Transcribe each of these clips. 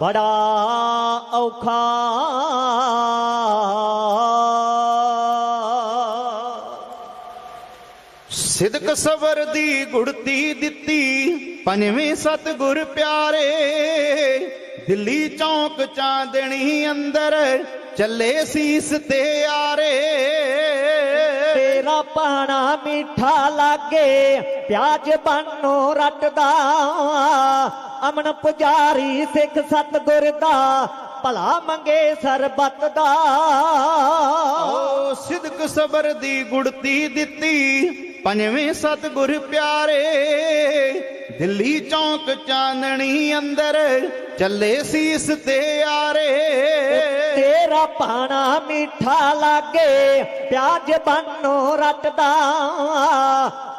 ਬੜਾ ਔਖਾ। ਸਿਦਕ ਸਬਰ ਦੀ ਗੁੜਤੀ ਦਿੱਤੀ, ਪੰਜਵੇਂ ਸਤਿਗੁਰ ਪਿਆਰੇ। ਦਿੱਲੀ ਚੌਂਕ ਚਾਂਦਣੀ ਅੰਦਰ, ਚੱਲੇ ਸੀਸ ਤੇ ਆਰੇ। ਤੇਰਾ ਪਾਣਾ ਮਿੱਠਾ ਲਾਗੇ, ਪਿਆਜ ਬੰਨੋ ਰੱਟਦਾ। ਅਮਨ ਪੁਜਾਰੀ ਸਿੱਖ ਸਤਗੁਰ ਦਾ ਭਲਾ ਮੰਗੇ ਸਰਬੱਤ ਦਾ। ਓ ਸਿਦਕ ਸਬਰ ਦੀ ਗੁੜਤੀ ਦਿੱਤੀ ਪੰਜਵੇਂ ਸਤਿਗੁਰ ਪਿਆਰੇ। ਦਿੱਲੀ ਚੌਂਕ ਚਾਂਦਣੀ ਅੰਦਰ ਚੱਲੇ ਸੀਸ ਤੇ ਆਰੇ। ਤੇਰਾ ਪਾਣਾ ਮਿੱਠਾ ਲਾਗੇ ਪਿਆਜ ਬੰਨੋ ਰੱਟਦਾ।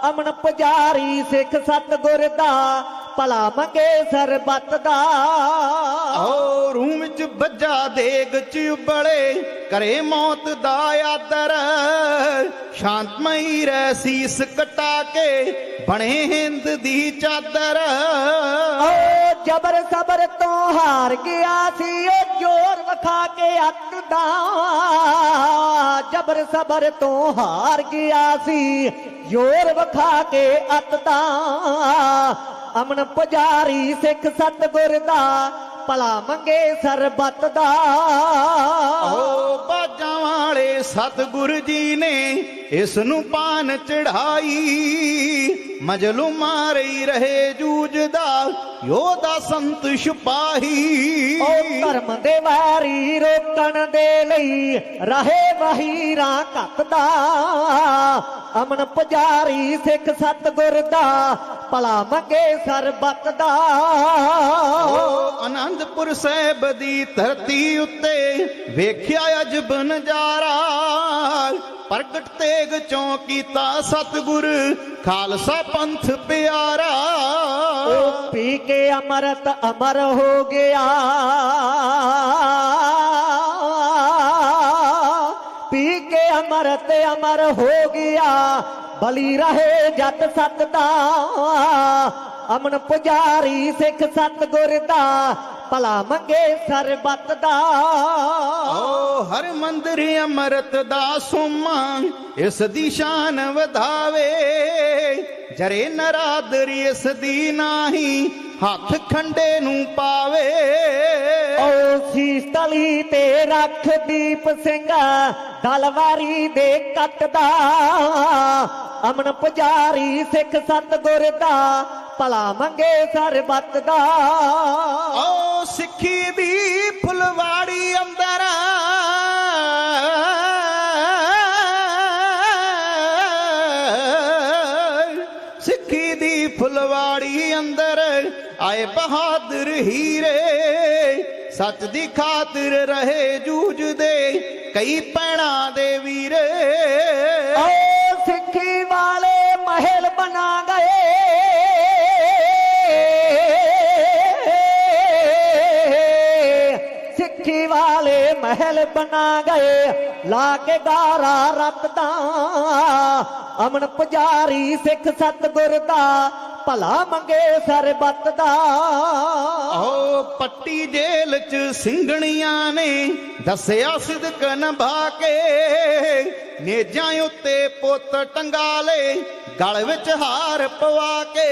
ਅਮਨ ਪੁਜਾਰੀ ਸਿੱਖ ਸਤਗੁਰ ਦਾ ਭਲਾ ਮੰਗੇ ਸਰਬੱਤ ਦਾ। ਓ ਰੂਮ ਵਿੱਚ ਬੱਜਾ ਦੇਗ ਚ ਉਬਲੇ ਕਰੇ ਮੌਤ ਦਾ ਆਦਰ। ਸ਼ਾਂਤਮਈ ਰਹਿ ਸੀਸ ਕਟਾ ਕੇ ਬਣੇ ਹਿੰਦ ਦੀ ਚਾਦਰ। ਓ ਜਬਰ ਸਬਰ ਤੋਂ ਹਾਰ ਗਿਆ ਸੀ, ਉਹ ਜੋਰ ਵਿਖਾ ਕੇ ਅੱਤ ਜਬਰ ਸਬਰ ਤੋਂ ਹਾਰ ਗਿਆ ਸੀ, ਜੋਰ ਵਿਖਾ ਕੇ ਅੱਤ ਅਮਨ ਪੁਜਾਰੀ ਸਿੱਖ ਸਤਗੁਰ ਦਾ, ਭਲਾ ਮੰਗੇ ਸਰਬੱਤ ਦਾ। ਓ ਬਾਜਾਂ ਵਾਲੇ ਸਤਿਗੁਰ ਜੀ ਨੇ ਇਸ ਨੂੰ ਪਾਨ ਚੜਾਈ ਮਜਲੂ ਮਾਰੀ ਰਹੇ ਜੂਝਦਾ ਯੋਧਾ ਸੰਤ ਸਿਪਾਹੀ ਓ ਧਰਮ ਦੇ ਵਾਰੀ ਰੋਕਣ ਦੇ ਲਈ ਰਹੇ ਵਹੀਰਾਂ ਘੱਤਦਾ ਅਮਨ ਪੁਜਾਰੀ ਸਿੱਖ ਸਤਗੁਰ ਦਾ ਭਲਾ ਮੰਗੇ ਸਰਬੱਤ ਦਾ। ਆਨੰਦਪੁਰ ਸਾਹਿਬ ਦੀ ਧਰਤੀ ਉੱਤੇ ਵੇਖਿਆ ਅਜਬ ਨਜ਼ਾਰਾ ਪ੍ਰਗਟ ਤੇਗ ਚੋਂ ਕੀਤਾ ਸਤਿਗੁਰ, ਖਾਲਸਾ ਪੰਥ ਪਿਆਰਾ। ਉਹ ਪੀ ਕੇ ਅਮਰਤ ਅਮਰ ਹੋ ਗਿਆ। ਪੀ ਕੇ ਅਮਰਤ ਅਮਰ ਹੋ ਗਿਆ। ਬਲੀ ਰਹੇ ਜਤ ਸਤ ਦਾ। ਅਮਨ ਪੁਜਾਰੀ ਸਿੱਖ ਸਤਗੁਰ ਦਾ ਭਲਾ ਮੰਗੇ ਸਰਬੱਤ ਦਾ। ਓ ਹਰ ਮੰਦਰ ਅਮਰਤ ਦਾ ਸੋਮਾ ਇਸ ਦੀ ਸ਼ਾਨ ਵਧਾਵੇ। ਜਰੇ ਨਰਾਦਰੀ ਇਸ ਦੀ ਨਾਹੀ ਹੱਥ ਖੰਡੇ ਨੂੰ ਪਾਵੇ। ਓ ਸੀਸ ਤਲੀ ਤੇ ਰੱਖ ਦੀਪ ਸਿੰਘ ਦਲਵਾਰੀ ਦੇ ਕੱਟਦਾ ਅਮਨ ਪੁਜਾਰੀ ਸਿੱਖ ਸਤਗੁਰ ਦਾ ਭਲਾ ਮੰਗੇ ਸਰਬੱਤ ਦਾ। ਓ ਸਿੱਖੀ ਦੀ ਫੁਲਵਾੜੀ ਅੰਦਰ। ਸਿੱਖੀ ਦੀ ਫੁਲਵਾੜੀ ਅੰਦਰ ਆਏ ਬਹਾਦਰ ਹੀਰੇ। ਸੱਚ ਦੀ ਖਾਤਰ ਰਹੇ ਜੂਝਦੇ ਕਈ ਪੈਣਾ ਦੇ ਵੀਰੇ। ਓ ਸਿੱਖੀ ਵਾਲੇ ਮਹਿਲ ਬਣਾ ਗਏ। ਮਹਿਲ ਬਣਾ ਗਏ, ਲਾ ਕੇ ਗਾਰਾ ਰੱਤਦਾ ਅਮਨ ਪੁਜਾਰੀ ਸਿੱਖ ਸਤਗੁਰ ਦਾ, ਭਲਾ ਮੰਗੇ ਸਰਬੱਤ ਦਾ। ਪੱਟੀ ਜੇਲ ਚ ਸਿੰਘਣੀਆਂ ਨੇ ਦੱਸਿਆ ਸਿਦਕ ਨਭਾ ਕੇ। ਨੇਜਾਂ ਉੱਤੇ ਪੁੱਤ ਟੰਗਾਲੇ ਗਲ ਵਿੱਚ ਹਾਰ ਪਵਾ ਕੇ।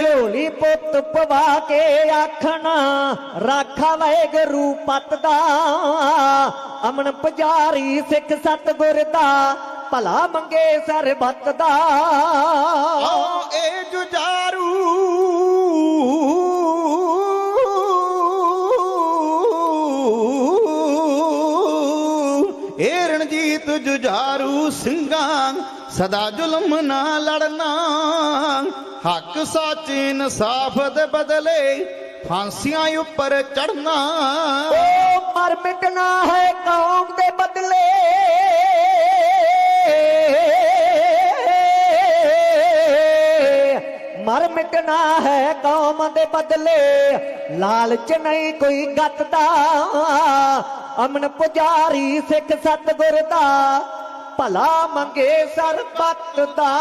ਝੋਲੀ ਪੁੱਤ ਪਵਾ ਕੇ ਆਖਣਾ ਰਾਖਾ ਵੈਗਰੂ ਪਤ ਦਾ ਅਮਨ ਪੁਜਾਰੀ ਸਿੱਖ ਸਤਗੁਰ ਦਾ ਭਲਾ ਮੰਗੇ ਸਰਬੱਤ ਦਾ। ਓ ਇਹ ਜੁਝਾਰੂ ਸਿੰਘਾਂ, ਸਦਾ ਜ਼ੁਲਮ ਨਾ ਲੜਨਾ। ਹੱਕ ਸੱਚ ਇਨਸਾਫ ਦੇ ਬਦਲੇ ਫਾਂਸੀਆਂ ਉੱਪਰ ਚੜਨਾ ਓ ਮਰ ਮਿਟਣਾ ਹੈ ਕੌਮ ਦੇ ਬਦਲੇ। ਮਰ ਮਿਟਣਾ ਹੈ ਕੌਮ ਦੇ ਬਦਲੇ। ਲਾਲਚ ਨਹੀਂ ਕੋਈ ਗੱਤ ਦਾ ਅਮਨ ਪੁਜਾਰੀ ਸਿੱਖ ਸਤਗੁਰ ਦਾ। ਭਲਾ ਮੰਗੇ ਸਰਬੱਤ ਦਾ।